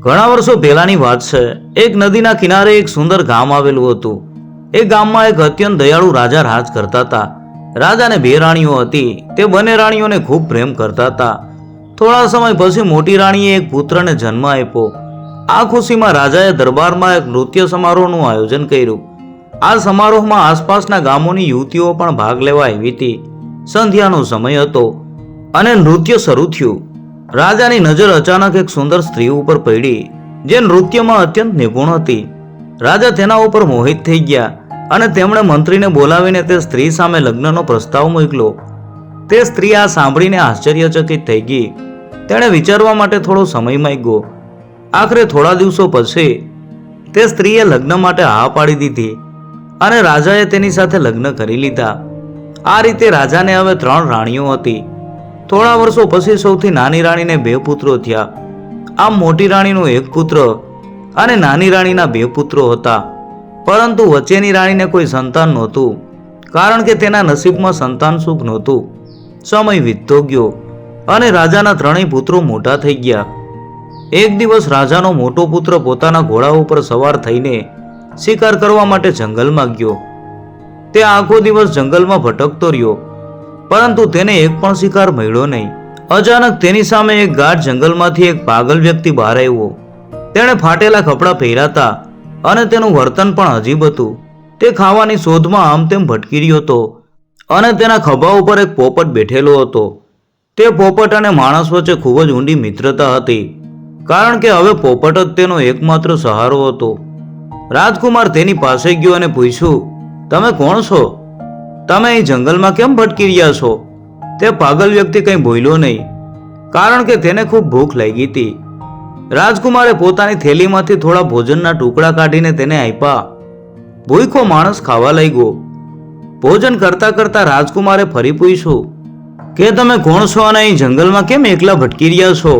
ઘણા વર્ષો પહેલાની વાત છે. એક નદીના કિનારે એક સુંદર ગામ આવેલું હતું. એ ગામમાં એક અત્યંત દયાળુ રાજા રાજ કરતા હતા. રાજાને બે રાણીઓ હતી. તે બંને રાણીઓને ખૂબ પ્રેમ કરતા હતા. થોડા સમય પછી મોટી રાણીએ એક પુત્રને જન્મ આપ્યો. આ ખુશીમાં રાજાએ દરબારમાં એક નૃત્ય સમારોહનું આયોજન કર્યું. આ સમારોહમાં આસપાસના ગામોની યુવતીઓ પણ ભાગ લેવા આવી હતી. સંધ્યાનો સમય હતો અને નૃત્ય શરૂ થયું. રાજાની નજર અચાનક એક સુંદર સ્ત્રી ઉપર પડી, જે નૃત્યમાં અત્યંત નિપુણ હતી. રાજા તેના ઉપર મોહિત થઈ ગયા અને તેમણે મંત્રીને બોલાવીને તે સ્ત્રી સામે લગ્નનો પ્રસ્તાવ મોકલ્યો. તે સ્ત્રી આ સાંભળીને આશ્ચર્યચકિત થઈ ગઈ. તેણે વિચારવા માટે થોડો સમય માંગ્યો. આખરે થોડા દિવસો પછી, તે સ્ત્રીએ લગ્ન માટે હા પાડી દીધી અને રાજાએ તેની સાથે લગ્ન કરી લીધા. આ રીતે રાજાને હવે ત્રણ રાણીઓ હતી. થોડા વર્ષો પછી સૌથી નાની રાણીને બે પુત્રો થયા. આમ મોટી રાણીનો એક પુત્ર અને નાની રાણીના બે પુત્રો હતા. પરંતુ વચ્ચેની રાણીને કોઈ સંતાન નહોતું, કારણ કે તેના નસીબમાં સંતાન સુખ નહોતું. સમય વીતતો ગયો અને રાજાના ત્રણેય પુત્રો મોટા થઈ ગયા. એક દિવસ રાજાનો મોટો પુત્ર પોતાના ઘોડા ઉપર સવાર થઈને શિકાર કરવા માટે જંગલમાં ગયો. તે આખો દિવસ જંગલમાં ભટકતો રહ્યો. પરંતુ તેને એક પણ શિકાર મળ્યો નહીં. અચાનક તેની સામે એક ગાઢ જંગલમાંથી એક પાગલ વ્યક્તિ બહાર આવ્યો. તેણે ફાટેલા કપડાં પહેરાતા અને તેનું વર્તન પણ અજીબ હતું. તે ખાવાની શોધમાં આમ તેમ ભટકી રહ્યો હતો અને તેના ખભા ઉપર એક પોપટ બેઠેલો હતો. તે પોપટ અને માણસ વચ્ચે ખૂબ જ ઊંડી મિત્રતા હતી, કારણ કે હવે પોપટ જ તેનો એકમાત્ર સહારો હતો. રાજકુમાર તેની પાસે ગયો અને પૂછ્યું, તમે કોણ છો? તમે અહીં જંગલમાં કેમ ભટકી રહ્યા છો? તે પાગલ વ્યક્તિ કંઈ બોલ્યો નહીં, કારણ કે તેને ખૂબ ભૂખ લાગી હતી. રાજકુમારે પોતાની થેલીમાંથી થોડા ભોજનના ટુકડા કાઢીને તેને આપ્યા. ભૂખો માણસ ખાવા લાગ્યો. ભોજન કરતા કરતા રાજકુમારે ફરી પૂછ્યું, કે તમે કોણ છો અને અહીં જંગલમાં કેમ એકલા ભટકી રહ્યા છો?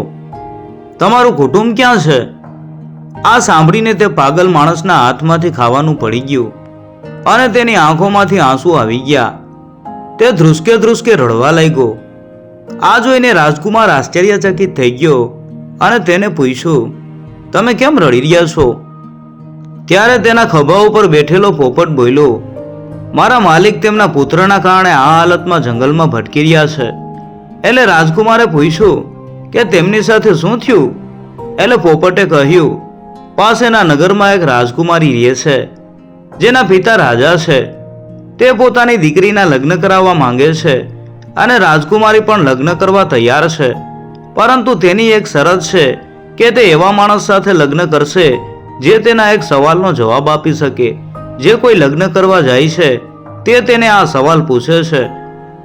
તમારું કુટુંબ ક્યાં છે? આ સાંભળીને તે પાગલ માણસના હાથમાંથી ખાવાનું પડી ગયું. અને તેની આંખોમાંથી આંસુ આવી ગયા. તે ધ્રુસકે ધ્રુસકે રડવા લાગ્યો. આ જોઈને રાજકુમાર આશ્ચર્યચકિત થઈ ગયો અને તેને પૂછ્યું, તમે કેમ રડી રહ્યા છો? ત્યારે તેના ખભા ઉપર બેઠેલો પોપટ બોલ્યો, મારા માલિક તેમના પુત્રના કારણે આ હાલતમાં જંગલમાં ભટકી રહ્યા છે. એટલે રાજકુમારે પૂછ્યું, કે તેમની સાથે શું થયું? એટલે પોપટે કહ્યું, પાસેના નગરમાં એક રાજકુમારી રહે છે. જેના પિતા રાજા છે. તે પોતાની દીકરીના લગ્ન કરાવવા માંગે છે અને રાજકુમારી પણ લગ્ન કરવા તૈયાર છે. પરંતુ તેની એક શરત છે કે તે એવા માણસ સાથે લગ્ન કરશે જે તેના એક સવાલનો જવાબ આપી શકે. જે કોઈ લગ્ન કરવા જાય છે, તે તેને આ સવાલ પૂછે છે.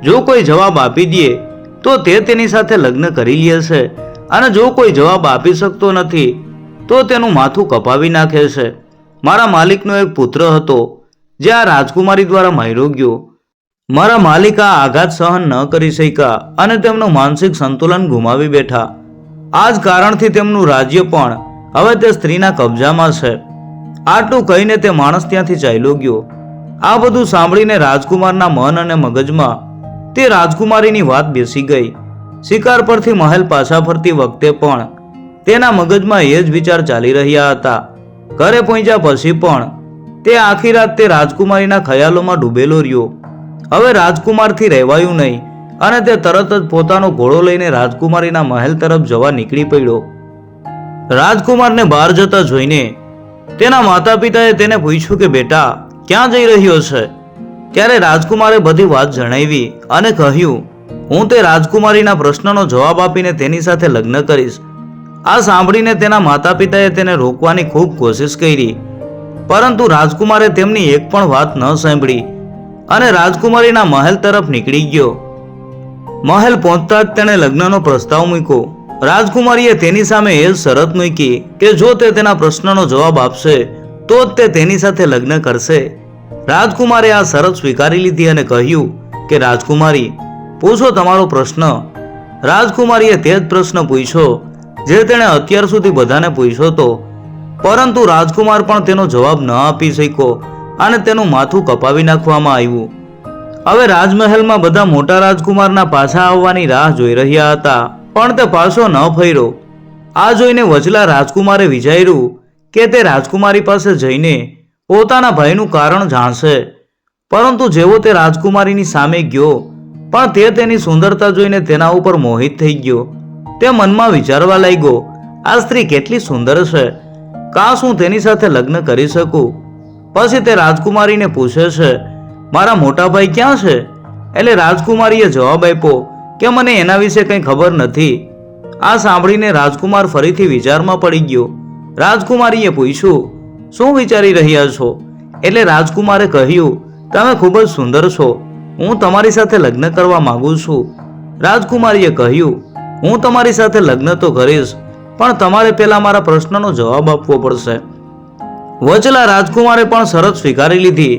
જો કોઈ જવાબ આપી દે, તો તે તેની સાથે લગ્ન કરી લે છે. અને જો કોઈ જવાબ આપી શકતો નથી, તો તેનું માથું કપાવી નાખે છે. મારા માલિકનો એક પુત્ર હતો, જે આ રાજકુમારી દ્વારા માર્યો ગયો. મારા માલિક આ આઘાત સહન ન કરી શક્યા અને તેમનું માનસિક સંતુલન ગુમાવી બેઠા. આ જ કારણથી તેમનું રાજ્ય પણ હવે તે સ્ત્રીના કબજામાં છે. આટલું કહીને તે માણસ ત્યાંથી ચાલ્યો ગયો. આ બધું સાંભળીને રાજકુમારના મન અને મગજમાં તે રાજકુમારીની વાત બેસી ગઈ. શિકાર પરથી મહેલ પાછા ફરતી વખતે પણ તેના મગજમાં એ જ વિચાર ચાલી રહ્યા હતા. ઘરે પહોંચ્યા પછી પણ તે આખી રાત તે રાજકુમારીના ખયાલોમાં ડૂબેલો રહ્યો. હવે રાજકુમારથી રહેવાયું નહીં અને તે તરત જ પોતાનો ઘોડો લઈને રાજકુમારીના મહેલ તરફ જવા નીકળી પડ્યો. રાજકુમારને બહાર જતા જોઈને તેના માતા પિતાએ તેને પૂછ્યું કે, બેટા, ક્યાં જઈ રહ્યો છે? ત્યારે રાજકુમારે બધી વાત જણાવી અને કહ્યું, હું તે રાજકુમારીના પ્રશ્નનો જવાબ આપીને તેની સાથે લગ્ન કરીશ. આ સાંભળીને તેના માતા પિતાએ તેને રોકવાની ખૂબ કોશિશ કરી. પરંતુ રાજકુમારે તેમની એક પણ વાત ન સાંભળી અને રાજકુમારીના મહેલ તરફ નીકળી ગયો. મહેલ પહોંચતા જ તેણે લગ્નનો પ્રસ્તાવ મૂક્યો. રાજકુમારીએ તેની સામે એ શરત મૂકી કે જો તે તેના પ્રશ્નનો જવાબ આપશે, તો જ તે તેની સાથે લગ્ન કરશે. રાજકુમારે આ શરત સ્વીકારી લીધી અને કહ્યું કે, રાજકુમારી, પૂછો તમારો પ્રશ્ન. રાજકુમારીએ તે જ પ્રશ્ન પૂછ્યો જે તેણે અત્યાર સુધી બધાને પૂછ્યો હતો. પરંતુ રાજકુમાર પણ તેનો જવાબ ન આપી શક્યો અને તેનું માથું કપાવી નાખવામાં આવ્યું. હવે રાજમહેલમાં બધા મોટા રાજકુમારના પાછા આવવાની રાહ જોઈ રહ્યા હતા, પણ તે પાછો ન ફર્યો. આ જોઈને વચલા રાજકુમારે વિચાર્યું કે તે રાજકુમારી પાસે જઈને પોતાના ભયનું કારણ જાણશે. પરંતુ જેવો તે રાજકુમારીની સામે ગયો, પણ તે તેની સુંદરતા જોઈને તેના ઉપર મોહિત થઈ ગયો. તે મનમાં વિચારવા લાગ્યો, આ સ્ત્રી કેટલી સુંદર છે. કાશ હું તેની સાથે લગ્ન કરી શકું? પછી તે રાજકુમારીને પૂછે છે, મારા મોટા ભાઈ ક્યાં છે? એટલે રાજકુમારીએ જવાબ આપ્યો, કે મને એના વિશે કંઈ ખબર નથી. આ સાંભળીને રાજકુમાર ફરીથી વિચારમાં પડી ગયો. રાજકુમારીએ પૂછ્યું, શું વિચારી રહ્યા છો? એટલે રાજકુમારે કહ્યું, તમે ખૂબ જ સુંદર છો. હું તમારી સાથે લગ્ન કરવા માગું છું. રાજકુમારીએ કહ્યું હું તમારી સાથે લગ્ન તો કરીશ, પણ તમારે પહેલા મારા પ્રશ્નનો જવાબ આપવો પડશે. વચલા રાજકુમારે પણ શરત સ્વીકારી લીધી,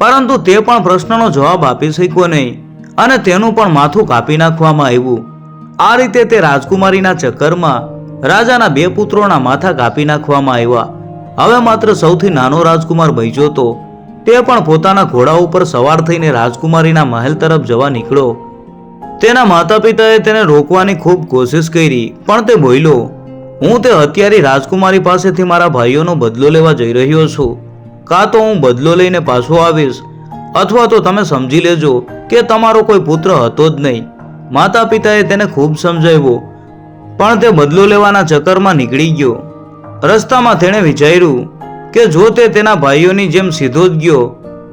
પરંતુ તે પણ પ્રશ્નનો જવાબ આપી શક્યો નહીં, અને તેનું પણ માથું કાપી નાખવામાં આવ્યું. આ રીતે તે રાજકુમારીના ચક્કરમાં રાજાના બે પુત્રોના માથા કાપી નાખવામાં આવ્યા. હવે માત્ર સૌથી નાનો રાજકુમાર બચ્યો હતો તે પણ પોતાના ઘોડા ઉપર સવાર થઈને રાજકુમારીના મહેલ તરફ જવા નીકળ્યો. તેના માતા પિતાએ તેને રોકવાની ખૂબ કોશિશ કરી, પણ તે બોલ્યો, હું તે હત્યારી રાજકુમારી પાસેથી મારા ભાઈઓનો બદલો લેવા જઈ રહ્યો છું. કાં તો હું બદલો લઈને પાછો આવીશ, અથવા તો તમે સમજી લેજો કે તમારો કોઈ પુત્ર હતો જ નહીં. માતા પિતાએ તેને ખૂબ સમજાવ્યો, પણ તે બદલો લેવાના ચક્કરમાં નીકળી ગયો. રસ્તામાં તેણે વિચાર્યું કે જો તે તેના ભાઈઓની જેમ સીધો જ ગયો,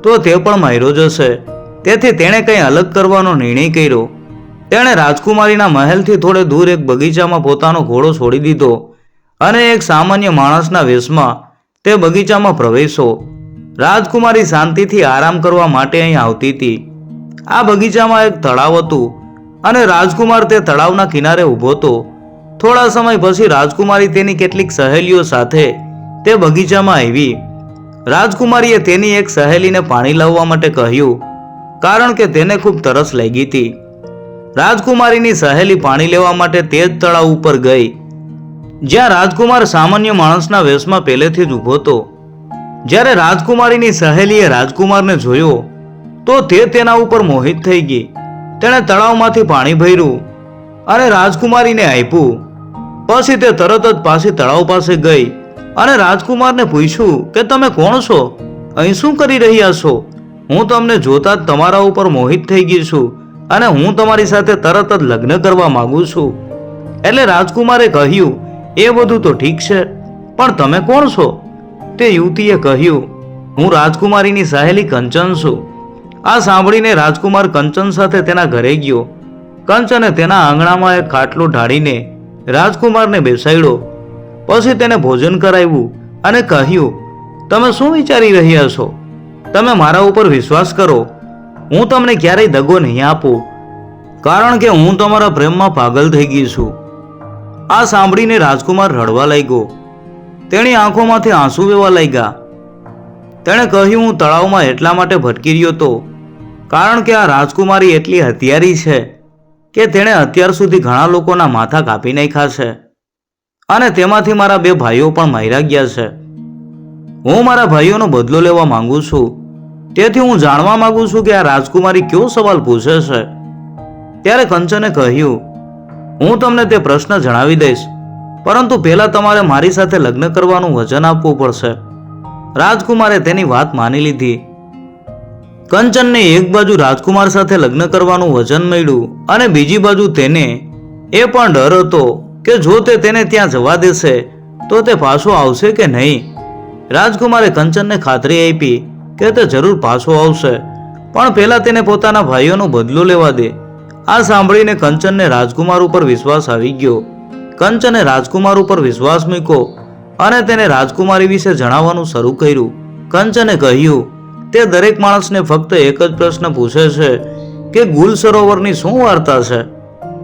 તો તે પણ માર્યો જશે તેથી તેણે કંઈ અલગ કરવાનો નિર્ણય કર્યો. તેણે રાજકુમારીના મહેલથી થોડે દૂર એક બગીચામાં પોતાનો ઘોડો છોડી દીધો અને એક સામાન્ય માણસના વેશમાં તે બગીચામાં પ્રવેશો. રાજકુમારી શાંતિથી આરામ કરવા માટે અહીં આવતી હતી. આ બગીચામાં એક તળાવ હતું અને રાજકુમાર તે તળાવના કિનારે ઊભો હતો. થોડા સમય પછી રાજકુમારી તેની કેટલીક સહેલીઓ સાથે તે બગીચામાં આવી. રાજકુમારીએ તેની એક સહેલીને પાણી લાવવા માટે કહ્યું, કારણ કે તેને ખૂબ તરસ લાગી હતી. રાજકુમારીની સહેલી પાણી લેવા માટે તે જ તળાવ ઉપર ગઈ. જ્યાં રાજકુમાર સામાન્ય માણસના વેશમાં પહેલેથી જ ઊભો હતો. જ્યારે રાજકુમારીની સહેલીએ રાજકુમારને જોયો, તો તે તેના ઉપર મોહિત થઈ ગઈ. તેણે તળાવમાંથી પાણી ભર્યું અને રાજકુમારીને આપ્યું. પછી તે તરત જ પાછી તળાવ પાસે ગઈ અને રાજકુમારને પૂછ્યું કે તમે કોણ છો? અહીં શું કરી રહ્યા છો? હું તમને જોતા જ તમારા ઉપર મોહિત થઈ ગઈ છું. અને હું તમારી સાથે તરત જ લગ્ન કરવા માંગુ છું. એટલે રાજકુમારે કહ્યું, એ બધું તો ઠીક છે, પણ તમે કોણ છો? તે યુવતીએ કહ્યું, હું રાજકુમારીની સહેલી કંચન છું. આ સાંભળીને રાજકુમાર કંચન સાથે તેના ઘરે ગયો. કંચને તેના આંગણામાં એક ખાટલો ઢાળીને રાજકુમારને બેસાડ્યો. પછી તેને ભોજન કરાવ્યું અને કહ્યું, તમે શું વિચારી રહ્યા છો? તમે મારા ઉપર વિશ્વાસ કરો. હું તમને ક્યારેય દગો નહીં આપું, કારણ કે હું તમારા પ્રેમમાં પાગલ થઈ ગઈ છું. આ સાંભળીને રાજકુમાર રડવા લાગ્યો. તેની આંખોમાંથી આંસુ વેવા લાગ્યા. તેણે કહ્યું, હું તળાવમાં એટલા માટે ભટકી રહ્યો હતો કારણ કે આ રાજકુમારી એટલી હથિયારી છે કે તેણે અત્યાર સુધી ઘણા લોકોના માથા કાપી નાખ્યા છે અને તેમાંથી મારા બે ભાઈઓ પણ માર્યા ગયા છે. હું મારા ભાઈઓનો બદલો લેવા માંગુ છું. તેથી હું જાણવા માંગુ છું કે આ રાજકુમારી કયો સવાલ પૂછે છે. ત્યારે કંચને કહ્યું, હું તમને તે પ્રશ્ન જણાવી દઈશ, પરંતુ પહેલા તમારે મારી સાથે લગ્ન કરવાનું વચન આપવું પડશે. રાજકુમારે તેની વાત માની લીધી. કંચનને એક બાજુ રાજકુમાર સાથે લગ્ન કરવાનું વચન મળ્યું અને બીજી બાજુ તેને એ પણ ડર હતો કે જો તે તેને ત્યાં જવા દેશે, તો તે પાછો આવશે કે નહીં. રાજકુમારે કંચનને ખાતરી આપી કે તે જરૂર પાછો આવશે. પણ પહેલા તેને પોતાના ભાઈઓનો બદલો લેવા દે. આ સાંભળીને કંચનને રાજકુમાર ઉપર વિશ્વાસ આવી ગયો. કંચને રાજકુમાર ઉપર વિશ્વાસ મૂક્યો અને તેને રાજકુમારી વિશે જણાવવાનું શરૂ કર્યું. કંચને કહ્યું, તે દરેક માણસને ફક્ત એક જ પ્રશ્ન પૂછે છે, કે ગુલ સરોવરની શું વાર્તા છે?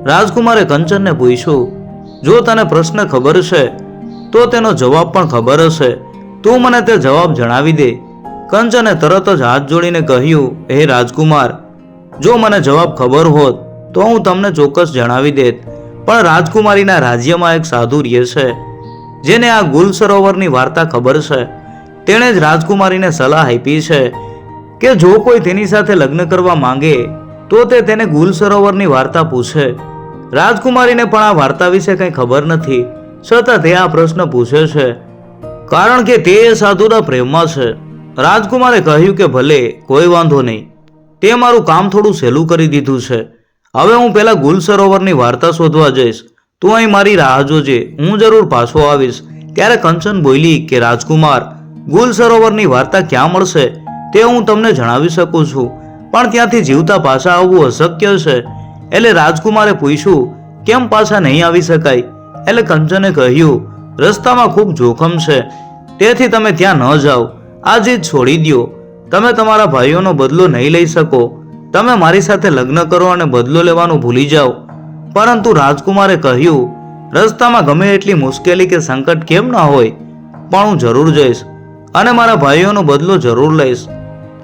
રાજકુમારે કંચનને પૂછ્યું, જો તને પ્રશ્ન ખબર છે, તો તેનો જવાબ પણ ખબર હશે. તું મને તે જવાબ જણાવી દે. કંચને તરત જ હાથ જોડીને કહ્યું, હે રાજકુમાર, જો મને જવાબ ખબર હોત, તો હું તમને ચોક્કસ જણાવી દેત. પણ રાજકુમારીના રાજ્યમાં એક સાધુ રહે છે, જેને આ ગુલ સરોવરની વાર્તા ખબર છે. તેણે જ રાજકુમારીને સલાહ આપી છે કે જો કોઈ તેની સાથે લગ્ન કરવા માંગે, તો તે તેને ગુલ સરોવરની વાર્તા પૂછે. રાજકુમારીને પણ આ વાર્તા વિશે કંઈ ખબર નથી. છતાં તે આ પ્રશ્ન પૂછે છે, કારણ કે તે એ સાધુના પ્રેમમાં છે. રાજકુમારે કહ્યું કે ભલે, કોઈ વાંધો નહીં. તે મારું કામ થોડું સહેલું કરી દીધું છે. હવે હું પહેલાં ગુલ સરોવરની વાર્તા શોધવા જઈશ. તું અહીં મારી રાહ જોજે, હું જરૂર પાછો આવીશ. ત્યારે કંચન બોલી કે, રાજકુમાર ગુલ સરોવરની વાર્તા ક્યાં મળશે? તે હું તમને જણાવી શકું છું. પણ ત્યાંથી જીવતા પાછા આવવું અશક્ય છે. એટલે રાજકુમારે પૂછ્યું, કેમ પાછા નહીં આવી શકાય? એટલે કંચને કહ્યું, રસ્તામાં ખૂબ જોખમ છે. તેથી તમે ત્યાં ન જાઓ. આ જીદ છોડી દ્યો. તમે તમારા ભાઈઓનો બદલો નહીં લઈ શકો. તમે મારી સાથે લગ્ન કરો અને બદલો લેવાનું ભૂલી જાઓ. પરંતુ રાજકુમારે કહ્યું, રસ્તામાં ગમે એટલી મુશ્કેલી કે સંકટ કેમ ન હોય, પણ હું જરૂર જઈશ અને મારા ભાઈઓનો બદલો જરૂર લઈશ.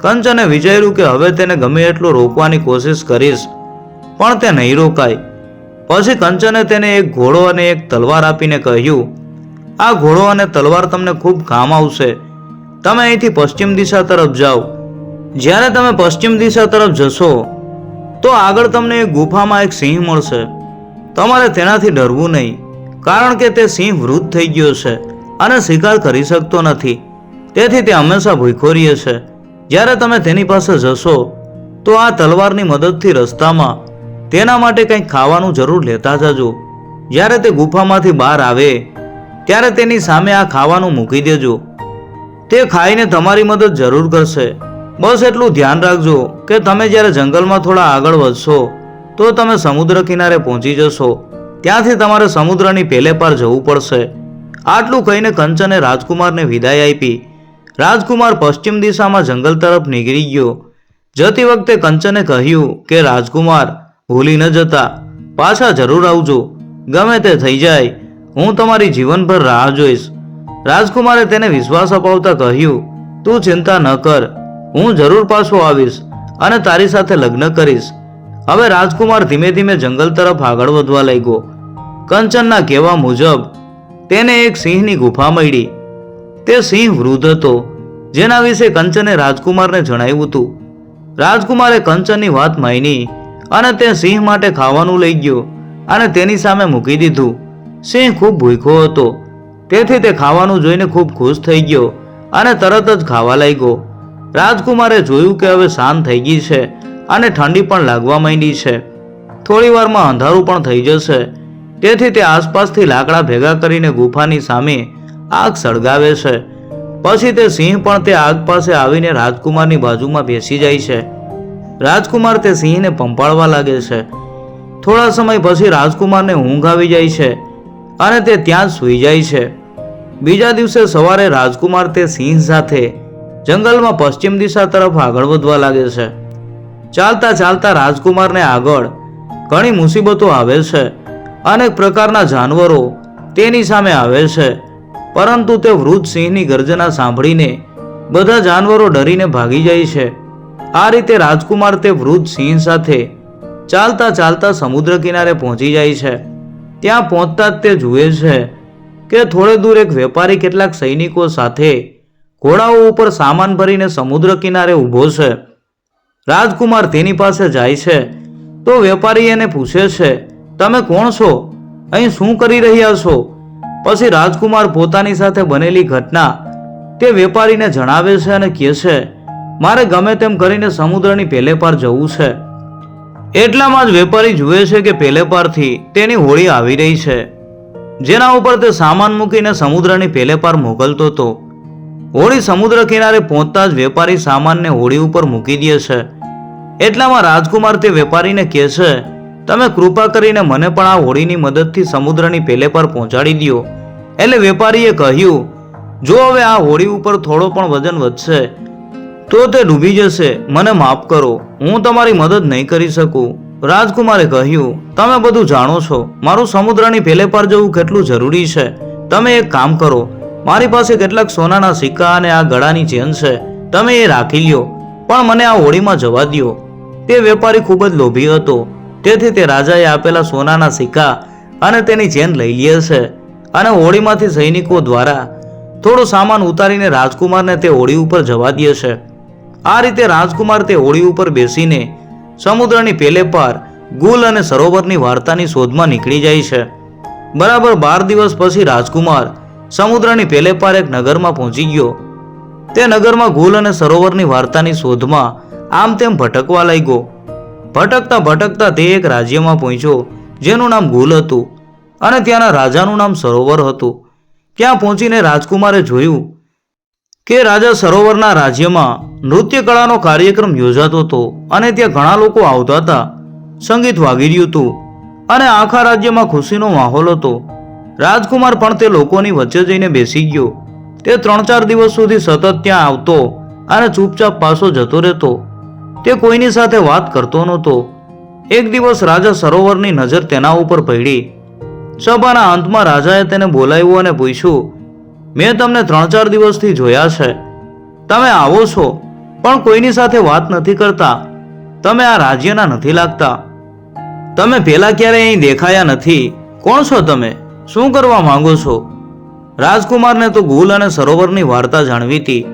કંચને વિચાર્યું કે હવે તેને ગમે એટલો રોકવાની કોશિશ કરીશ, પણ તે નહીં રોકાય. પછી કંચને તેને એક ઘોડો અને એક તલવાર આપીને કહ્યું, આ ઘોડો અને તલવાર તમને ખૂબ કામ આવશે. તમે અહીંથી પશ્ચિમ દિશા તરફ જાઓ. જ્યારે તમે પશ્ચિમ દિશા તરફ જશો, તો આગળ તમને એક ગુફામાં એક સિંહ મળશે. તમારે તેનાથી ડરવું નહીં, કારણ કે તે સિંહ વૃદ્ધ થઈ ગયો છે અને શિકાર કરી શકતો નથી. તેથી તે હંમેશા ભૂખો રહે છે. જ્યારે તમે તેની પાસે જશો, તો આ તલવારની મદદથી રસ્તામાં તેના માટે કંઈક ખાવાનું જરૂર લેતા જજો. જ્યારે તે ગુફામાંથી બહાર આવે, ત્યારે તેની સામે આ ખાવાનું મૂકી દેજો. તે ખાઈને તમારી મદદ જરૂર કરશે. બસ એટલું ધ્યાન રાખજો કે તમે જ્યારે જંગલમાં થોડા આગળ વધશો, તો તમે સમુદ્ર કિનારે પહોંચી જશો. ત્યાંથી તમારે સમુદ્રની પેલે પાર જવું પડશે. આટલું કહીને કંચને રાજકુમારને વિદાય આપી. રાજકુમાર પશ્ચિમ દિશામાં જંગલ તરફ નીકળી ગયો. જતી વખતે કંચને કહ્યું કે, રાજકુમાર, ભૂલી ન જતા. પાછા જરૂર આવજો. ગમે તે થઈ જાય, હું તમારી જીવનભર રાહ જોઈશ. રાજકુમારે તેને વિશ્વાસ અપાવતા કહ્યું, તું ચિંતા ન કર, હું જરૂર પાછો આવીશ અને તારી સાથે લગ્ન કરીશ. હવે રાજકુમાર ધીમે ધીમે જંગલ તરફ આગળ વધવા લાગ્યો. કંચનના કહેવા મુજબ, તેને એક સિંહની ગુફા મળી. તે સિંહ વૃદ્ધ હતો, જેના વિશે કંચને રાજકુમારને જણાવ્યું હતું. રાજકુમારે કંચનની વાત માની અને તે સિંહ માટે ખાવાનું લઈ ગયો અને તેની સામે મૂકી દીધું. સિંહ ખૂબ ભૂખ્યો હતો. તેથી તે ખાવાનું જોઈને ખૂબ ખુશ થઈ ગયો અને તરત જ ખાવા લાગ્યો. રાજકુમારે જોયું કે હવે શાંત થઈ ગઈ છે અને ઠંડી પણ લાગવા માંડી છે. થોડી વારમાં અંધારું પણ થઈ જશે. તેથી તે આસપાસથી લાકડા ભેગા કરીને ગુફાની સામે આગ સળગાવે છે. પછી તે સિંહ પણ તે આગ પાસે આવીને રાજકુમારની બાજુમાં બેસી જાય છે. રાજકુમાર તે સિંહને પંપાળવા લાગે છે. થોડા સમય પછી રાજકુમારને ઊંઘ આવી જાય છે અને તે ત્યાં જ સૂઈ જાય છે. બીજા દિવસે સવારે રાજકુમાર તે સિંહ સાથે જંગલમાં પશ્ચિમ દિશા તરફ આગળ વધવા લાગે છે. ચાલતા ચાલતા રાજકુમારને આગળ ઘણી મુસીબતો આવે છે અનેક પ્રકારના જાનવરો તેની સામે આવે છે. પરંતુ તે વૃદ્ધ સિંહની ગર્જના સાંભળીને બધા જાનવરો ડરીને ભાગી જાય છે. આ રીતે રાજકુમાર તે વૃદ્ધ સિંહ સાથે ચાલતા ચાલતા સમુદ્ર કિનારે પહોંચી જાય છે. ત્યાં પહોંચતા જ તે જુએ છે કે થોડે દૂર એક વેપારી કેટલાક સૈનિકો સાથે ઘોડાઓ ઉપર સામાન ભરીને સમુદ્ર કિનારે ઊભો છે. રાજકુમાર તેની પાસે જાય છે. તો વેપારી એને પૂછે છે, તમે કોણ છો? અહીં શું કરી રહ્યા છો? પછી રાજકુમાર પોતાની સાથે બનેલી ઘટના તે વેપારીને જણાવે છે અને કહે છે, મારે ગમે તેમ કરીને સમુદ્રની પેલે પાર જવું છે. એટલામાં જ વેપારી જુએ છે કે પેલે પારથી તેની હોળી આવી રહી છે. જેના ઉપર તે સામાન મૂકીને સમુદ્રની પેલે પાર મોકલતો હતો. હોળી સમુદ્ર કિનારે પહોંચતા જ વેપારી સામાનને હોળી ઉપર મૂકી દે છે. એટલામાં રાજકુમાર તે વેપારીને કહે છે, તમે કૃપા કરીને મને પણ આ હોડીની મદદથી સમુદ્રની પેલે પર પહોંચાડી દો એટલે વેપારીએ કહ્યું, જો હવે આ હોડી ઉપર થોડો પણ વજન વધશે, તો તે ડૂબી જશે. મને માફ કરો, હું તમારી મદદ નહીં કરી શકું. રાજકુમારે કહ્યું, તમે બધું જાણો છો. મારું સમુદ્રની પેલે પાર જવું કેટલું જરૂરી છે? તમે એક કામ કરો. મારી પાસે કેટલાક સોનાના સિક્કા અને આ ગળાની ચેન છે. તમે એ રાખી લ્યો. પણ મને આ હોળીમાં જવા દ્યો. તે વેપારી ખૂબ જ લોભી હતો. તેથી તે રાજાએ આપેલા સોનાના સિક્કા અને તેની ચેન લઈ લે છે અને હોળીમાંથી સૈનિકો દ્વારા થોડો સામાન ઉતારીને રાજકુમારને તે હોળી ઉપર જવા દે છે. આ રીતે રાજકુમાર તે હોળી ઉપર બેસીને સમુદ્રની પેલે પાર ગુલ અને સરોવરની વાર્તાની શોધમાં નીકળી જાય છે. બરાબર બાર દિવસ પછી રાજકુમાર સમુદ્રની પેલે પાર એક નગરમાં પહોંચી ગયો. તે નગરમાં ગુલ અને સરોવરની વાર્તાની શોધમાં આમ તેમ ભટકવા લાગ્યો. ભટકતા ભટકતા તે એક રાજ્યમાં પહોંચ્યો, જેનું નામ ગુલ હતું અને ત્યાંના રાજાનું નામ સરોવર હતું. ત્યાં પહોંચીને રાજકુમારે જોયું કે રાજા સરોવરના રાજ્યમાં નૃત્ય કળાનો કાર્યક્રમ યોજાતો હતો અને ત્યાં ઘણા લોકો આવતા હતા. સંગીત વાગી રહ્યું હતું અને આખા રાજ્યમાં ખુશીનો માહોલ હતો. રાજકુમાર પણ તે લોકોની વચ્ચે જઈને બેસી ગયો. તે ત્રણ ચાર દિવસ સુધી સતત ત્યાં આવતો અને ચૂપચાપ પાછો જતો રહેતો. તે કોઈની સાથે વાત કરતો નહોતો. એક દિવસ રાજા સરોવરની નજર તેના ઉપર પડી. સભાના અંતમાં રાજાએ તેને બોલાવ્યો અને પૂછ્યું મેં તમને ત્રણ ચાર દિવસથી જોયા છે. તમે આવો છો, પણ કોઈની સાથે વાત નથી કરતા. તમે આ રાજ્યના નથી લાગતા. તમે પેલા ક્યારે અહીં દેખાયા નથી. કોણ છો તમે? શું કરવા માંગો છો? રાજકુમારને તો ગુલ અને સરોવરની વાર્તા જાણવી હતી.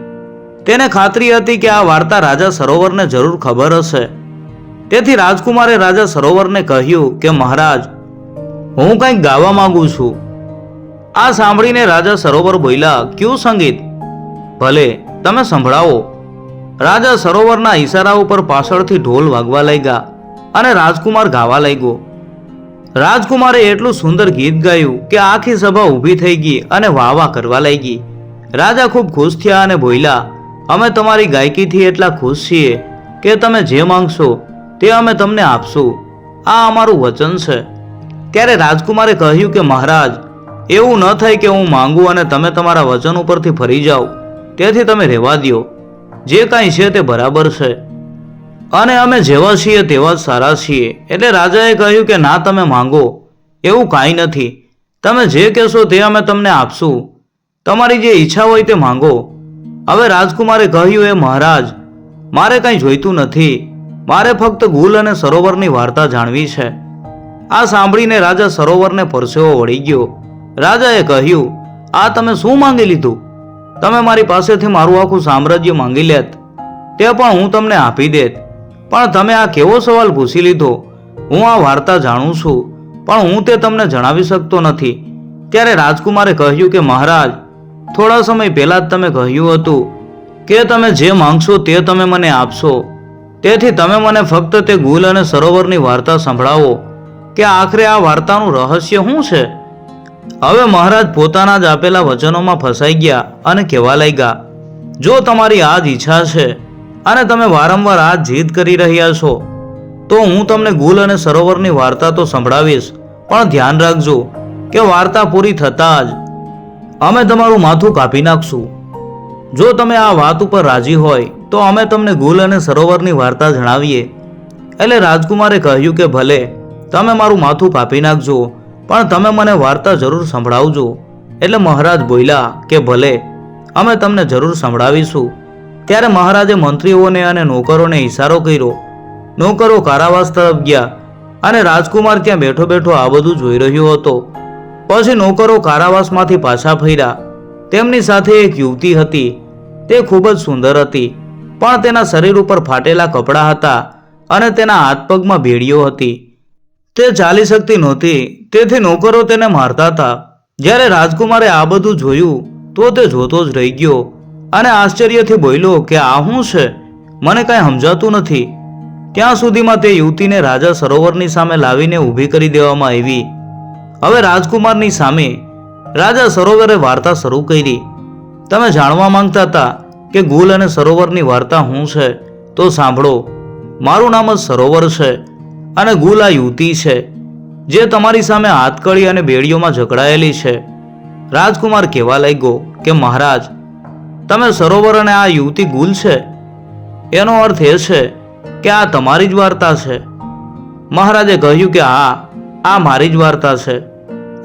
તેને ખાતરી હતી કે આ વાર્તા રાજા સરોવરને જરૂર ખબર હશે. તેથી રાજકુમારે રાજા સરોવરને કહ્યું કે મહારાજ, હું કંઈક ગાવા માંગુ છું. આ સાંભળીને રાજા સરોવર બોલ્યા, ક્યું સંગીત? ભલે, તમે સંભળાવો. રાજા સરોવરના ઈશારા ઉપર પાછળથી ઢોલ વાગવા લાગ્યા અને રાજકુમાર ગાવા લાગ્યો. રાજકુમારે એટલું સુંદર ગીત ગાયું કે આખી સભા ઊભી થઈ ગઈ અને વાહ કરવા લાગી. રાજા ખૂબ ખુશ થયા અને બોલ્યા, અમે તમારી ગાયકીથી એટલા ખુશ છીએ કે તમે જે માંગશો તે અમે તમને આપશું. આ અમારું વચન છે. ત્યારે રાજકુમારે કહ્યું કે, મહારાજ એવું ન થાય કે હું માંગુ અને તમે તમારા વચન ઉપરથી ફરી જાઓ. તેથી તમે રહેવા દ્યો. જે કાંઈ છે તે બરાબર છે. અને અમે જેવા છીએ તેવા જ સારા છીએ. એટલે રાજાએ કહ્યું કે ના, તમે માંગો. એવું કાંઈ નથી. તમે જે કહેશો તે અમે તમને આપશું. તમારી જે ઈચ્છા હોય તે માંગો. હવે રાજકુમારે કહ્યું, એ મહારાજ, મારે કંઈ જોઈતું નથી. મારે ફક્ત ગુલ અને સરોવરની વાર્તા જાણવી છે. આ સાંભળીને રાજા સરોવરને પરસેવો વળી ગયો. રાજાએ કહ્યું, આ તમે શું માંગી લીધું? તમે મારી પાસેથી મારું આખું સામ્રાજ્ય માંગી લેત. તે પણ હું તમને આપી દેત. પણ તમે આ કેવો સવાલ પૂછી લીધો? હું આ વાર્તા જાણું છું, પણ હું તે તમને જણાવી શકતો નથી. ત્યારે રાજકુમારે કહ્યું કે, મહારાજ, થોડા સમય પહેલા જ તમે કહ્યું હતું કે તમે જે માંગશો તે તમે મને આપશો. તેથી તમે મને ફક્ત તે ગુલ અને સરોવરની વાર્તા સંભળાવો કે આખરે આ વાર્તાનું રહસ્ય શું છે? હવે મહારાજ પોતાના જ આપેલા વચનોમાં ફસાઈ ગયા અને કહેવા લાગ્યા, જો તમારી આ જ ઈચ્છા છે અને તમે વારંવાર આ જીદ કરી રહ્યા છો, તો હું તમને ગુલ અને સરોવરની વાર્તા તો સંભળાવીશ, પણ ધ્યાન રાખજો કે વાર્તા પૂરી થતાં જ અમે તમારું માથું કાપી નાખશું. જો તમે આ વાત ઉપર રાજી હોય, તો અમે તમને ગુલ અને સરોવરની વાર્તા જણાવીએ. એટલે રાજકુમારે કહ્યું કે, ભલે, તમે મારું માથું કાપી નાખજો પણ તમે મને વાર્તા જરૂર સંભળાવજો. એટલે મહારાજ બોલ્યા કે ભલે, અમે તમને જરૂર સંભળાવીશું. ત્યારે મહારાજે મંત્રીઓને અને નોકરોને ઈશારો કર્યો. નોકરો કારાવાસ તરફ ગયા અને રાજકુમાર ત્યાં બેઠો બેઠો આ બધું જોઈ રહ્યો હતો. પછી નોકરો કારાવાસમાંથી પાછા ફર્યા. તેમની સાથે એક યુવતી હતી. તે ખૂબ જ સુંદર હતી, પણ તેના શરીર ઉપર ફાટેલા કપડાં હતા અને તેના હાથ પગમાં ભેડીઓ હતી. તે ચાલી શકતી નહોતી. તેથી નોકરો તેને મારતા હતા. જ્યારે રાજકુમારે આ બધું જોયું, તો તે જોતો જ રહી ગયો અને આશ્ચર્યથી બોલ્યો કે આ શું છે? મને કાંઈ સમજાતું નથી. ત્યાં સુધીમાં તે યુવતીને રાજા સરોવરની સામે લાવીને ઊભી કરી દેવામાં આવી. હવે રાજકુમારની સામે રાજા સરોવરે વાર્તા શરૂ કરી. તમે જાણવા માંગતા હતા કે ગુલ અને સરોવરની વાર્તા શું છે? તો સાંભળો. મારું નામ જ સરોવર છે. અને ગુલ આ યુવતી છે, જે તમારી સામે હાથકડી અને બેડીઓમાં જકડાયેલી છે. રાજકુમાર કહેવા લાગ્યો કે, મહારાજ, તમે સરોવર અને આ યુવતી ગુલ છે? એનો અર્થ એ છે કે આ તમારી જ વાર્તા છે. મહારાજે કહ્યું કે, હા, આ મારી જ વાર્તા છે.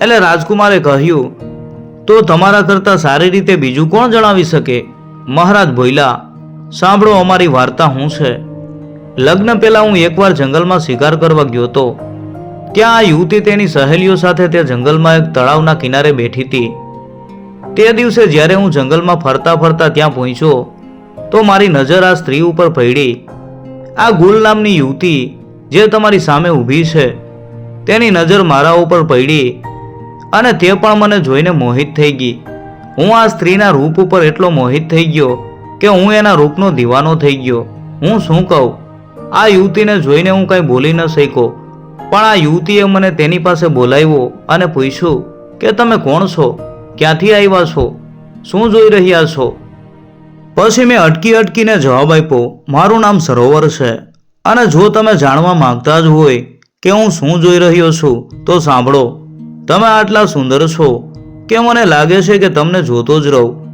એટલે રાજકુમારે કહ્યું, તો તમારા કરતાં સારી રીતે બીજું કોણ જણાવી શકે? મહારાજ ભોયલા સાંભળો અમારી વાર્તા શું છે. લગ્ન પહેલાં હું એકવાર જંગલમાં શિકાર કરવા ગયો હતો. ત્યાં આ યુવતી તેની સહેલીઓ સાથે તે જંગલમાં એક તળાવના કિનારે બેઠી હતી. તે દિવસે જ્યારે હું જંગલમાં ફરતા ફરતા ત્યાં પહોંચ્યો, તો મારી નજર આ સ્ત્રી ઉપર પડી. આ ગુલ નામની યુવતી, જે તમારી સામે ઊભી છે, તેની નજર મારા ઉપર પડી અને તે પણ મને જોઈને મોહિત થઈ ગઈ. હું આ સ્ત્રીના રૂપ ઉપર એટલો મોહિત થઈ ગયો કે હું એના રૂપનો દીવાનો થઈ ગયો. હું શું કહું? આ યુવતીને જોઈને હું કંઈ બોલી ન શક્યો. પણ આ યુવતીએ મને તેની પાસે બોલાવ્યો અને પૂછ્યું કે તમે કોણ છો? ક્યાંથી આવ્યા છો? શું જોઈ રહ્યા છો? પછી મેં અટકી અટકીને જવાબ આપ્યો, મારું નામ સરોવર છે. અને જો તમે જાણવા માંગતા જ હોય કે હું શું જોઈ રહ્યો છું, તો સાંભળો. તમે આટલા સુંદર છો કે મને લાગે છે કે તમને જોતો જ રહું.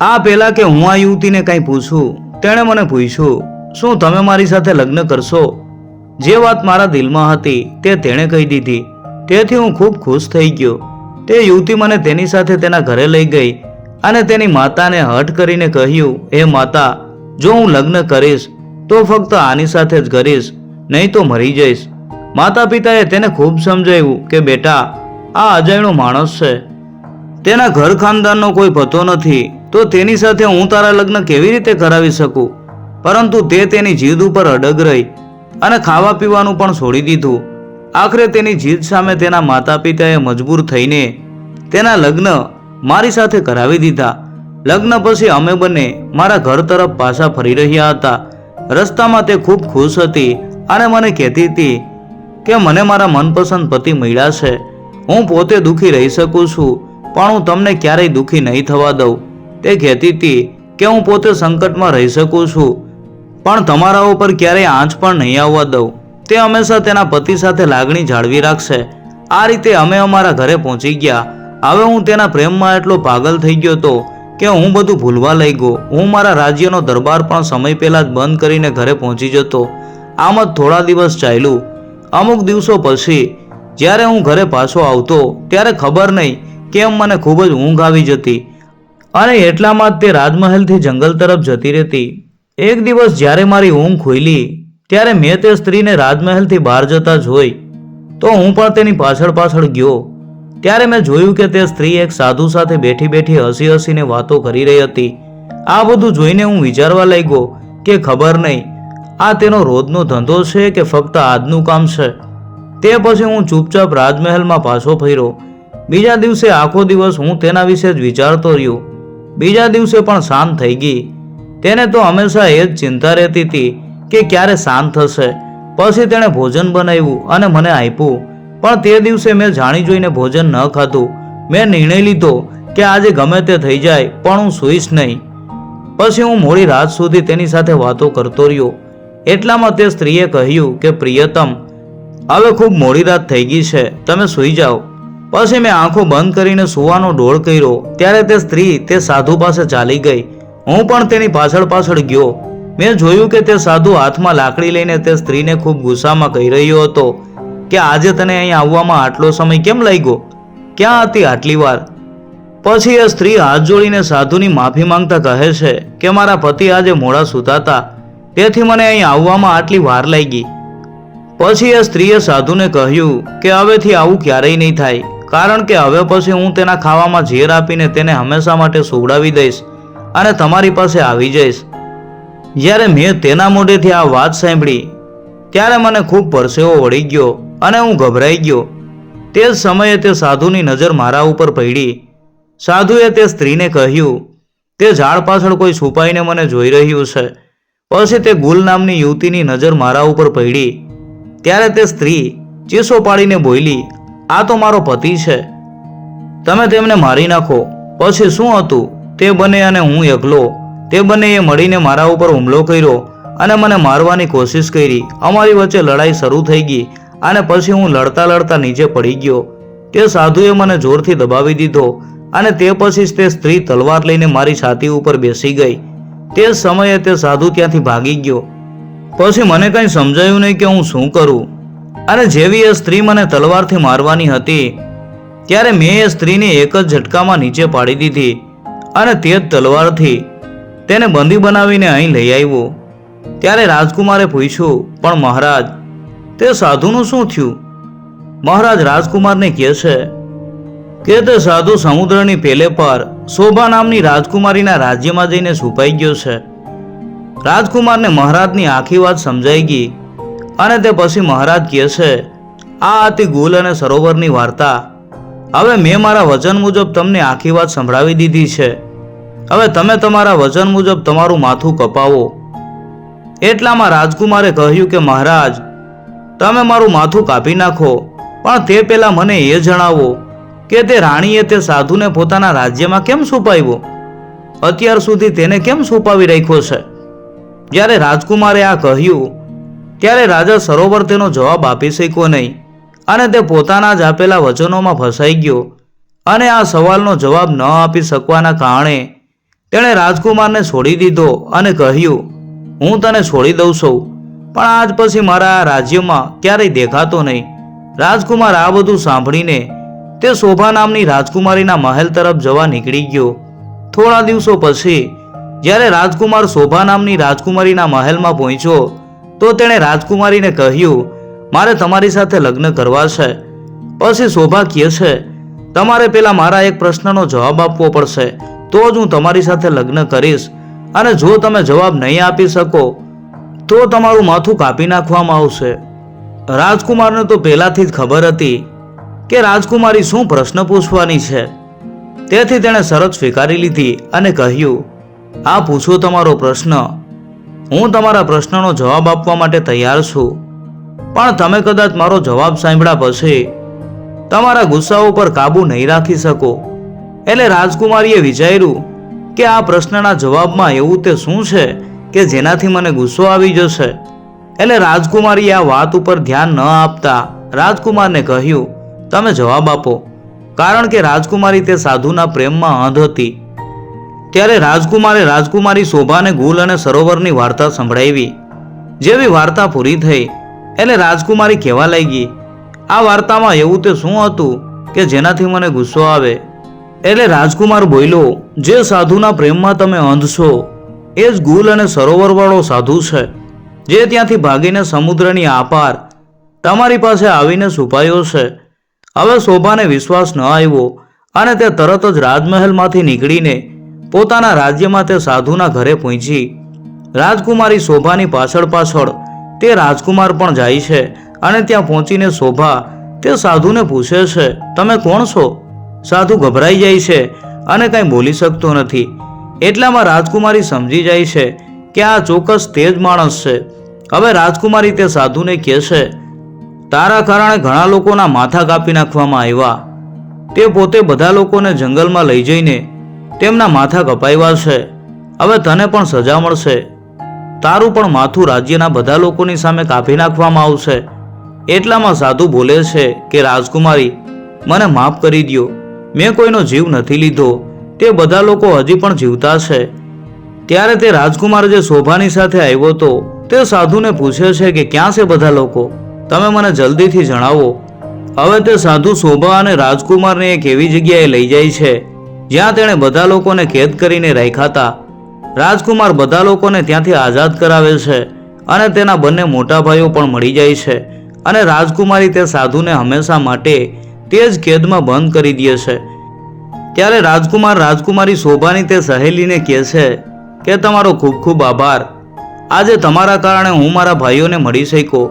આ પહેલાં કે હું આ યુવતીને કંઈ પૂછું, તેણે મને પૂછ્યું શું તમે મારી સાથે લગ્ન કરશો? જે વાત મારા દિલમાં હતી તે તેણે કહી દીધી. તેથી હું ખૂબ ખુશ થઈ ગયો. તે યુવતી મને તેની સાથે તેના ઘરે લઈ ગઈ અને તેની માતાને હઠ કરીને કહ્યું, હે માતા, જો હું લગ્ન કરીશ, તો ફક્ત આની સાથે જ કરીશ, નહીં તો મરી જઈશ. માતા પિતાએ તેને ખૂબ સમજાવ્યું કે, બેટા, આ અજાયણો માણસ છે. તેના ઘર ખાનદાનનો કોઈ પતો નથી. તો તેની સાથે હું તારા લગ્ન કેવી રીતે કરાવી શકું? પરંતુ તે તેની જીદ ઉપર અડગ રહી અને ખાવા પીવાનું પણ છોડી દીધું. આખરે તેની જીદ સામે તેના માતા પિતાએ મજબૂર થઈને તેના લગ્ન મારી સાથે કરાવી દીધા. લગ્ન પછી અમે બંને મારા ઘર તરફ પાછા ફરી રહ્યા હતા. રસ્તામાં તે ખૂબ ખુશ હતી અને મને કહેતી હતી કે મને મારા મનપસંદ પતિ મળ્યા છે. હું પોતે દુઃખી રહી શકું છું, પણ હું તમને ક્યારેય દુઃખી નહીં થવા દઉં. તે કહેતી હતી કે હું પોતે સંકટમાં રહી શકું છું. પણ તમારા ઉપર ક્યારેય આંચ પણ નહીં આવવા દઉં. તે હંમેશા તેના પતિ સાથે લાગણી જાળવી રાખશે. આ રીતે અમે અમારા ઘરે પહોંચી ગયા. હવે હું તેના પ્રેમમાં એટલો પાગલ થઈ ગયો હતો કે હું બધું ભૂલવા લઈ ગયો હું મારા રાજ્યનો દરબાર પણ સમય પહેલાં જ બંધ કરીને ઘરે પહોંચી જતો. આમ જ થોડા દિવસ ચાલ્યું. અમુક દિવસો પછી, જ્યારે હું ઘરે પાછો આવતો, ત્યારે ખબર નહીં કેમ મને ખૂબ જ ઊંઘ આવી જતી. અને એટલામાં જ તે રાજમહેલથી જંગલ તરફ જતી રહેતી. એક દિવસ જ્યારે મારી ઊંઘ ખુલી ત્યારે મેં તે સ્ત્રીને રાજમહેલથી બહાર જતા જોઈ. તો હું પણ તેની પાછળ પાછળ ગયો. ત્યારે મેં જોયું કે તે સ્ત્રી એક સાધુ સાથે બેઠી બેઠી હસી હસીને વાતો કરી રહી હતી. આ બધું જોઈને હું વિચારવા લાગ્યો કે ખબર નહીં, આ તેનો રોજનો ધંધો છે કે ફક્ત આજનું કામ છે? તે પછી હું ચૂપચાપ રાજમહેલમાં પાછો ફર્યો. બીજા દિવસે આખો દિવસ હું તેના વિશે જ વિચારતો રહ્યો. બીજા દિવસે પણ શાંત થઈ ગઈ. તેને તો હંમેશા એ જ ચિંતા રહેતી હતી કે ક્યારે શાંત થશે. પછી તેણે ભોજન બનાવ્યું અને મને આપ્યું. પણ તે દિવસે મેં જાણી જોઈને ભોજન ન ખાધું. મેં નિર્ણય લીધો કે આજે ગમે તે થઈ જાય, પણ હું સૂઈશ નહીં. પછી હું મોડી રાત સુધી તેની સાથે વાતો કરતો રહ્યો. એટલામાં તે સ્ત્રીએ કહ્યું કે, પ્રિયતમ, હવે ખૂબ મોડી રાત થઈ ગઈ છે, તમે સૂઈ જાઓ. પછી મેં આંખો બંધ કરીને સૂવાનો ડોળ કર્યો. ત્યારે તે સ્ત્રી તે સાધુ પાસે ચાલી ગઈ. હું પણ તેની પાછળ પાછળ ગયો. મેં જોયું કે તે સાધુ હાથમાં લાકડી લઈને તે સ્ત્રીને ખૂબ ગુસ્સામાં કહી રહ્યો હતો કે આજે તને અહીં આવવામાં આટલો સમય કેમ લાગ્યો? ક્યાં હતી આટલી વાર? પછી એ સ્ત્રી હાથ જોડીને સાધુની માફી માંગતા કહે છે કે મારા પતિ આજે મોડા સૂતાતા. તેથી મને અહીં આવવામાં આટલી વાર લાગી. પછી એ સ્ત્રીએ સાધુને કહ્યું કે હવેથી આવું ક્યારેય નહીં થાય. કારણ કે હવે પછી હું તેના ખાવામાં ઝેર આપીને તેને હંમેશા માટે સુવડાવી દઈશ. અને તમારી પાસે આવી જઈશ. જ્યારે મેં તેના મોઢેથી આ વાત સાંભળી, ત્યારે મને ખૂબ પરસેવો વળી ગયો અને હું ગભરાઈ ગયો. તે જ સમયે તે સાધુની નજર મારા ઉપર પડી. સાધુએ તે સ્ત્રીને કહ્યું, તે ઝાડ પાછળ કોઈ છુપાઈને મને જોઈ રહ્યું છે. પછી તે ગુલ નામની યુવતીની નજર મારા ઉપર પડી. ત્યારે તે સ્ત્રી ચીસો પાડીને બોલી, આ તો મારો પતિ છે. તમે તેમને મારી નાખો. પછી શું હતું? તે બંને અને હું એકલો. તે બંનેએ મળીને મારા ઉપર હુમલો કર્યો અને મને મારવાની કોશિશ કરી. અમારી વચ્ચે લડાઈ શરૂ થઈ ગઈ અને પછી હું લડતા લડતા નીચે પડી ગયો. તે સાધુએ મને જોરથી દબાવી દીધો અને તે પછી તે સ્ત્રી તલવાર લઈને મારી છાતી ઉપર બેસી ગઈ. તે સમયે તે સાધુ ત્યાંથી ભાગી ગયો. પછી મને કંઈ સમજાયું નહીં કે હું શું કરું. અને જેવી એ સ્ત્રી મને તલવારથી મારવાની હતી, ત્યારે મેં એ સ્ત્રીને એક જ ઝટકામાં નીચે પાડી દીધી. અને તે તલવારથી તેને બંદી બનાવીને અહીં લઈ આવ્યો. ત્યારે રાજકુમારે પૂછ્યું, પણ મહારાજ, તે સાધુનું શું થયું? મહારાજ રાજકુમારને કહે છે કે તે સાધુ સમુદ્રની પેલે પર શોભા નામની રાજકુમારીના રાજ્યમાં જઈને છુપાઈ ગયો છે. રાજકુમારને મહારાજની આખી વાત સમજાઈ ગઈ અને તે પછી મહારાજ કહે છે, આ હતી ગુલ અને સરોવરની વાર્તા હવે મેં મારા વચન મુજબ તમને આખી વાત સંભળાવી દીધી છે. હવે તમે તમારા વચન મુજબ તમારું માથું કપાવો. એટલામાં રાજકુમારે કહ્યું કે, મહારાજ, તમે મારું માથું કાપી નાખો, પણ તે પહેલાં મને એ જણાવો કે તે રાણીએ તે સાધુને પોતાના રાજ્યમાં કેમ છુપાવ્યો? અત્યાર સુધી તેને કેમ છુપાવી રાખ્યો છે? જ્યારે રાજકુમારે આ કહ્યું, ત્યારે રાજા સરોવર તેનો જવાબ આપી શક્યો નહીં. અને તે પોતાના જ આપેલા વચનોમાં ફસાઈ ગયો. અને આ સવાલનો જવાબ ન આપી શકવાના કારણે તેણે રાજકુમારને છોડી દીધો અને કહ્યું, હું તને છોડી દઉં છું, પણ આજ પછી મારા આ રાજ્યમાં ક્યારેય દેખાતો નહીં. રાજકુમાર આ બધું સાંભળીને તે શોભા નામની રાજકુમારીના મહેલ તરફ જવા નીકળી ગયો. થોડા દિવસો પછી, જ્યારે રાજકુમાર શોભા નામની રાજકુમારીના મહેલમાં પહોંચ્યો, તો તેણે રાજકુમારીને કહ્યું મારે તમારી સાથે લગ્ન કરવા છે. પછી સૌભાગ્ય છે. તમારે પેલા મારા એક પ્રશ્નનો જવાબ આપવો પડશે. તો જ હું તમારી સાથે લગ્ન કરીશ. અને જો તમે જવાબ નહીં આપી શકો, તો તમારું માથું કાપી નાખવામાં આવશે. રાજકુમારને તો પહેલાંથી જ ખબર હતી કે રાજકુમારી શું પ્રશ્ન પૂછવાની છે. તેથી તેણે શરત સ્વીકારી લીધી અને કહ્યું, આ પૂછો તમારો પ્રશ્ન. હું તમારા પ્રશ્નનો જવાબ આપવા માટે તૈયાર છું. પણ તમે કદાચ મારો જવાબ સાંભળ્યા પછી તમારા ગુસ્સા ઉપર કાબુ નહીં રાખી શકો. એટલે રાજકુમારીએ વિચાર્યું કે આ પ્રશ્નના જવાબમાં એવું તે શું છે કે જેનાથી મને ગુસ્સો આવી જશે? એટલે રાજકુમારી આ વાત ઉપર ધ્યાન ન આપતા રાજકુમારને કહ્યું, તમે જવાબ આપો. કારણ કે રાજકુમારી તે સાધુના પ્રેમમાં અંધ હતી. ત્યારે રાજકુમારે રાજકુમારી શોભાને ગુલ અને સરોવરની વાર્તા સંભળાવી. જેવી વાર્તા પૂરી થઈ એટલે રાજકુમારી કહેવા લાગી? આ વાર્તામાં એવું તે શું હતું કે જેનાથી મને ગુસ્સો આવે? એટલે રાજકુમાર બોલ્યો, જે સાધુના પ્રેમમાં તમે અંધ છો, એ જ ગુલ અને સરોવરવાળો સાધુ છે, જે ત્યાંથી ભાગીને સમુદ્રની આપાર તમારી પાસે આવીને છુપાયો છે. હવે શોભાને વિશ્વાસ ન આવ્યો અને તે તરત જ રાજમહેલમાંથી નીકળીને પોતાના રાજ્યમાં તે સાધુના ઘરે પહોંચી. રાજકુમારી શોભાની પાછળ પાછળ તે રાજકુમાર પણ જાય છે અને ત્યાં પહોંચીને શોભા તે સાધુને પૂછે છે, તમે કોણ છો? સાધુ ગભરાઈ જાય છે અને કંઈ બોલી શકતો નથી. એટલામાં રાજકુમારી સમજી જાય છે કે આ ચોક્કસ તે જ માણસ છે. હવે રાજકુમારી તે સાધુને કહે છે, તારા કારણે ઘણા લોકોના માથા કાપી નાખવામાં આવ્યા. તે પોતે બધા લોકોને જંગલમાં લઈ જઈને તેમના માથા કપાવ્યા છે. હવે તને પણ સજા મળશે. તારું પણ માથું રાજ્યના બધા લોકોની સામે કાપી નાખવામાં આવશે. એટલામાં સાધુ બોલે છે કે, રાજકુમારી, મને માફ કરી દ્યો. મેં કોઈનો જીવ નથી લીધો. તે બધા લોકો હજી પણ જીવતા છે. ત્યારે તે રાજકુમાર જે શોભાની સાથે આવ્યો હતો, તે સાધુને પૂછે છે કે, ક્યાં છે બધા લોકો? તમે મને જલ્દીથી જણાવો. હવે તે સાધુ શોભા અને રાજકુમારને એક એવી જગ્યાએ લઈ જાય છે, જ્યાં તેણે બધા લોકોને કેદ કરીને રાખ્યા હતા. રાજકુમાર બધા લોકોને ત્યાંથી આઝાદ કરાવે છે અને તેના બંને મોટા ભાઈઓ પણ મળી જાય છે અને રાજકુમારી તે સાધુને હંમેશા માટે તે જ કેદમાં બંધ કરી દે છે. ત્યારે રાજકુમાર રાજકુમારી શોભાની તે સહેલીને કહે છે કે તમારો ખૂબ ખૂબ આભાર. આજે તમારા કારણે હું મારા ભાઈઓને મળી શક્યો.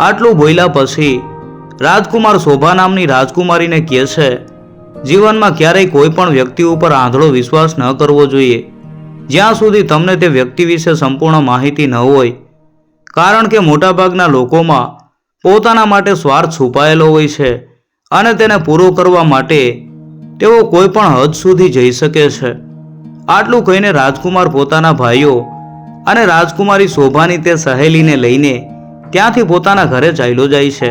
આટલું બોલ્યા પછી રાજકુમાર શોભા નામની રાજકુમારીને કહે છે, જીવનમાં ક્યારેય કોઈ પણ વ્યક્તિ ઉપર આંધળો વિશ્વાસ ન કરવો જોઈએ. જ્યાં સુધી તમને તે વ્યક્તિ વિશે સંપૂર્ણ માહિતી ન હોય, કારણ કે મોટાભાગના લોકોમાં પોતાના માટે સ્વાર્થ છુપાયેલો હોય છે અને તેને પૂરો કરવા માટે તેઓ કોઈ પણ હદ સુધી જઈ શકે છે. આટલું કહીને રાજકુમાર પોતાના ભાઈઓ અને રાજકુમારી શોભાની તે સહેલીને લઈને ત્યાંથી પોતાના ઘરે ચાલ્યો જાય છે.